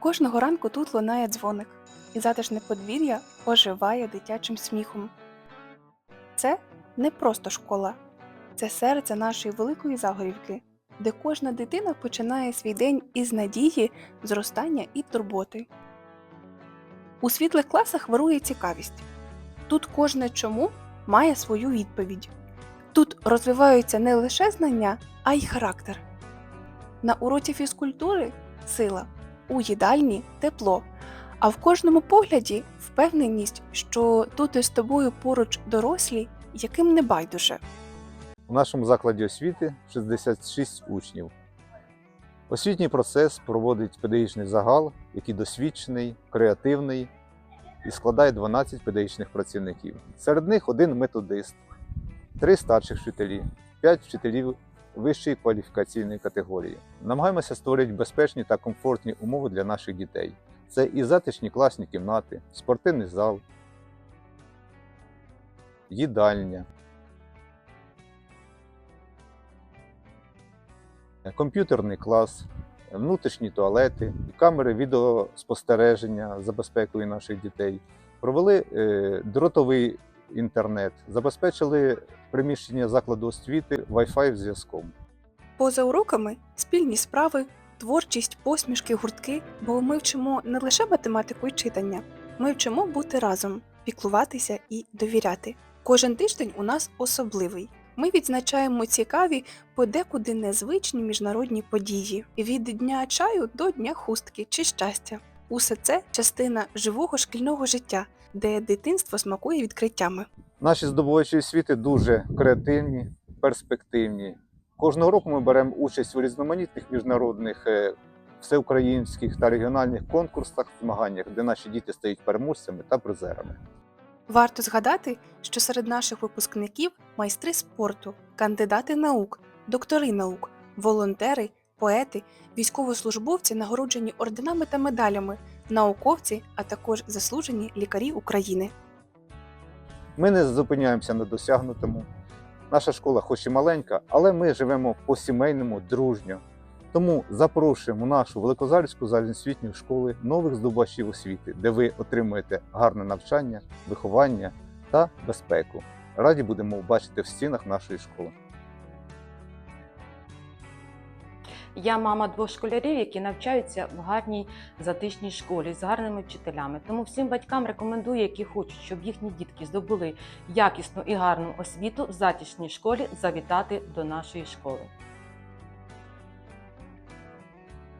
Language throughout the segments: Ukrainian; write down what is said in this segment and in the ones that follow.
Кожного ранку тут лунає дзвоник, і затишне подвір'я оживає дитячим сміхом. Це не просто школа, це серце нашої великої Загорівки, де кожна дитина починає свій день із надії, зростання і турботи. У світлих класах вирує цікавість. Тут кожне чому має свою відповідь. Тут розвиваються не лише знання, а й характер. На уроці фізкультури сила, у їдальні тепло, а в кожному погляді впевненість, що тут із тобою поруч дорослі, яким не байдуже. У нашому закладі освіти 66 учнів. Освітній процес проводить педагогічний загал, який досвідчений, креативний і складає 12 педагогічних працівників. Серед них один методист, три старших вчителі, п'ять вчителів вищої кваліфікаційної категорії. Намагаємося створити безпечні та комфортні умови для наших дітей. Це і затишні класні кімнати, спортивний зал, їдальня, комп'ютерний клас, внутрішні туалети, камери відеоспостереження за безпекою наших дітей. Провели е, дротовий інтернет, забезпечили приміщення закладу освіти Wi-Fi зв'язком. Поза уроками спільні справи, творчість, посмішки, гуртки, бо ми вчимо не лише математику і читання, ми вчимо бути разом, піклуватися і довіряти. Кожен тиждень у нас особливий. Ми відзначаємо цікаві, подекуди незвичні міжнародні події від дня чаю до дня хустки чи щастя. Усе це частина живого шкільного життя, де дитинство смакує відкриттями. Наші здобувачі освіти дуже креативні, перспективні. Кожного року ми беремо участь у різноманітних міжнародних е, всеукраїнських та регіональних конкурсах, змаганнях, де наші діти стають переможцями та призерами. Варто згадати, що серед наших випускників майстри спорту, кандидати наук, доктори наук, волонтери, поети, військовослужбовці, нагороджені орденами та медалями, науковці, а також заслужені лікарі України. Ми не зупиняємося на досягнутому. Наша школа, хоч і маленька, але ми живемо по-сімейному, дружньо. Тому запрошуємо нашу Великозарську загальноосвітню школу нових здобувачів освіти, де ви отримуєте гарне навчання, виховання та безпеку. Раді будемо бачити в стінах нашої школи. Я мама двох школярів, які навчаються в гарній затишній школі з гарними вчителями. Тому всім батькам рекомендую, які хочуть, щоб їхні дітки здобули якісну і гарну освіту в затишній школі, завітати до нашої школи.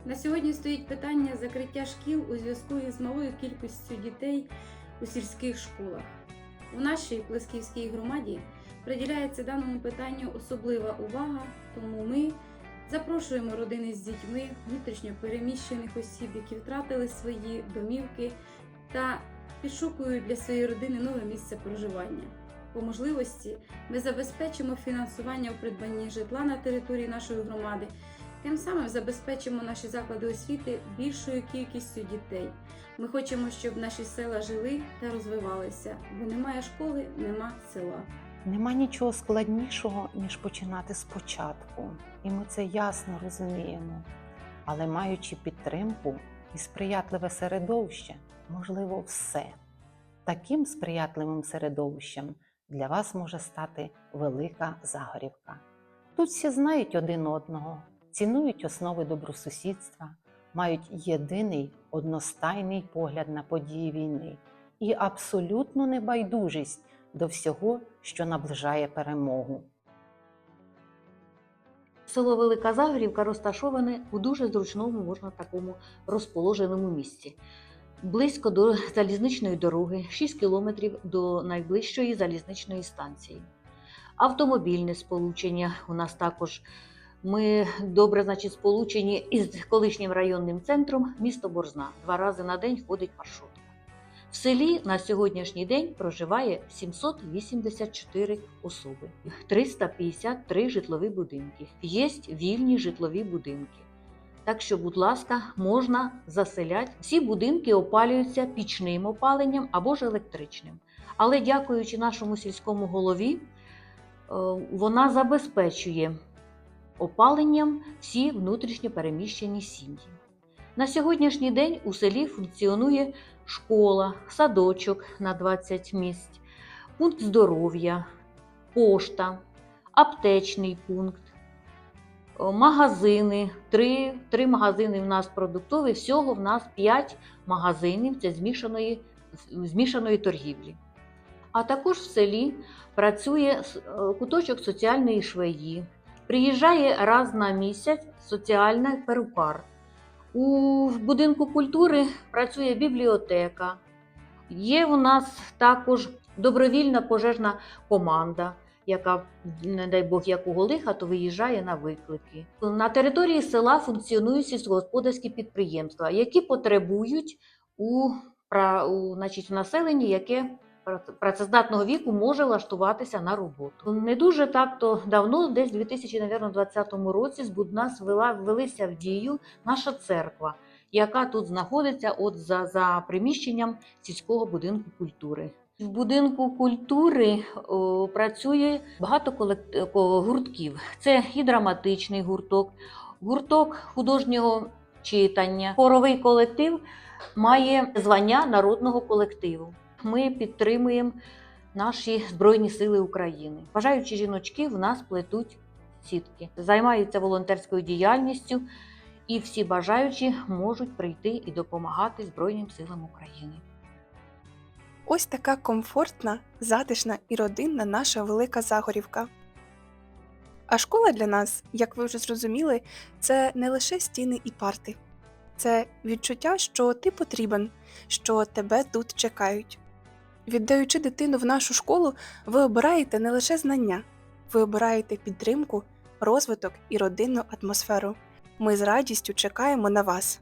На сьогодні стоїть питання закриття шкіл у зв'язку із малою кількістю дітей у сільських школах. У нашій Плесківській громаді приділяється даному питанню особлива увага, тому ми запрошуємо родини з дітьми, внутрішньо переміщених осіб, які втратили свої домівки та підшукують для своєї родини нове місце проживання. По можливості ми забезпечимо фінансування у придбанні житла на території нашої громади. Тим самим забезпечимо наші заклади освіти більшою кількістю дітей. Ми хочемо, щоб наші села жили та розвивалися, бо немає школи, нема села. Нема нічого складнішого, ніж починати спочатку, і ми це ясно розуміємо. Але маючи підтримку і сприятливе середовище, можливо, все. Таким сприятливим середовищем для вас може стати велика Загорівка. Тут всі знають один одного, цінують основи добросусідства, мають єдиний одностайний погляд на події війни і абсолютну небайдужість до всього, що наближає перемогу. Село Велика Загорівка розташоване у дуже зручному, можна такому розположеному місці. Близько до залізничної дороги, 6 кілометрів до найближчої залізничної станції. Автомобільне сполучення у нас також. Ми добре значить, сполучені із колишнім районним центром місто Борзна. Два рази на день ходить маршрутка. В селі на сьогоднішній день проживає 784 особи, 353 житлові будинки. Є вільні житлові будинки. Так що, будь ласка, можна заселяти. Всі будинки опалюються пічним опаленням або ж електричним. Але дякуючи нашому сільському голові, е, вона забезпечує опаленням всі внутрішньо переміщені сім'ї. На сьогоднішній день у селі функціонує школа, садочок на 20 місць, пункт здоров'я, пошта, аптечний пункт, магазини. Три, три магазини в нас продуктові, всього в нас 5 магазинів це змішаної, змішаної торгівлі. А також в селі працює е, куточок соціальної швеї. Приїжджає раз на місяць соціальний перукар. У будинку культури працює бібліотека. Є у нас також добровільна пожежна команда, яка, не дай Бог, якого лиха, то виїжджає на виклики. На території села функціонують сільськогосподарські підприємства, які потребують у, у, значить, в населенні, яке працездатного віку може влаштуватися на роботу. Не дуже так то давно, десь у 2020 році, з нас ввела, ввелися в дію наша церква, яка тут знаходиться от за, за приміщенням сільського будинку культури. В будинку культури о, працює багато колект... гуртків. Це і драматичний гурток, гурток художнього читання. Хоровий колектив має звання народного колективу. Ми підтримуємо наші Збройні Сили України. Бажаючі жіночки в нас плетуть сітки, займаються волонтерською діяльністю, і всі бажаючі можуть прийти і допомагати Збройним силам України. Ось така комфортна, затишна і родинна наша велика Загорівка. А школа для нас, як ви вже зрозуміли, це не лише стіни і парти, це відчуття, що ти потрібен, що тебе тут чекають. Віддаючи дитину в нашу школу, ви обираєте не лише знання, ви обираєте підтримку, розвиток і родинну атмосферу. Ми з радістю чекаємо на вас.